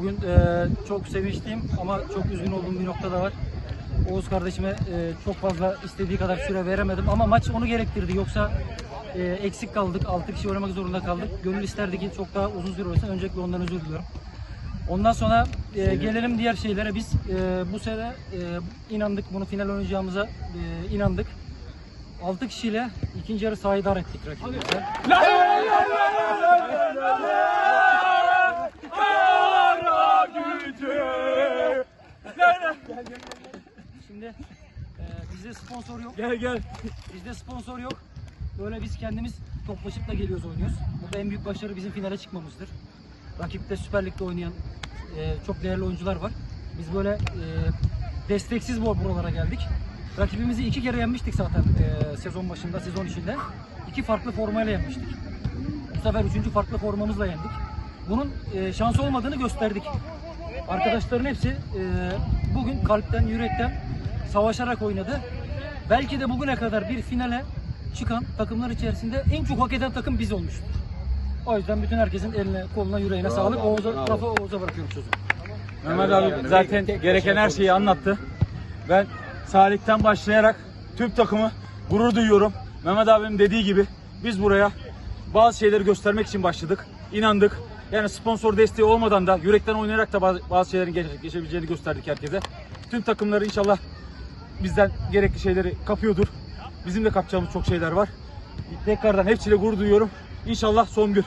Bugün e, çok sevinçliyim ama çok üzgün olduğum bir nokta da var. Oğuz kardeşime e, çok fazla istediği kadar süre veremedim ama maç onu gerektirdi. Yoksa e, eksik kaldık, 6 kişi oynamak zorunda kaldık. Gönül isterdi ki çok daha uzun süre olsa. Öncelikle ondan özür diliyorum. Ondan sonra e, gelelim diğer şeylere. Biz e, bu sene e, inandık, bunu final oynayacağımıza e, inandık. 6 kişiyle ikinci yarı sahayı dar ettik rakibimize. Şimdi e, bizde sponsor yok. Gel gel. Bizde sponsor yok. Böyle biz kendimiz toplaşıp da geliyoruz oynuyoruz. Burada en büyük başarı bizim finale çıkmamızdır. Rakipte Süper Lig'de oynayan e, çok değerli oyuncular var. Biz böyle e, desteksiz bu buralara geldik. Rakibimizi iki kere yenmiştik zaten e, sezon başında, sezon içinde. İki farklı formayla yenmiştik. Bu sefer üçüncü farklı formamızla yendik. Bunun e, şansı olmadığını gösterdik. Arkadaşların hepsi e, bugün kalpten, yürekten savaşarak oynadı. Belki de bugüne kadar bir finale çıkan takımlar içerisinde en çok hak eden takım biz olmuştur. O yüzden bütün herkesin eline, koluna, yüreğine sağlık. Oğuz'a, lafı Oğuz'a bırakıyorum sözü. Mehmet abi zaten gereken her şeyi anlattı. Ben Salih'ten başlayarak tüm takımı gurur duyuyorum. Mehmet abinin dediği gibi biz buraya bazı şeyleri göstermek için başladık. İnandık. Yani sponsor desteği olmadan da yürekten oynayarak da bazı, şeylerin gerçekleşebileceğini gösterdik herkese. Tüm takımları inşallah bizden gerekli şeyleri kapıyordur. Bizim de kapacağımız çok şeyler var. Tekrardan hepsiyle gurur duyuyorum. İnşallah son gün.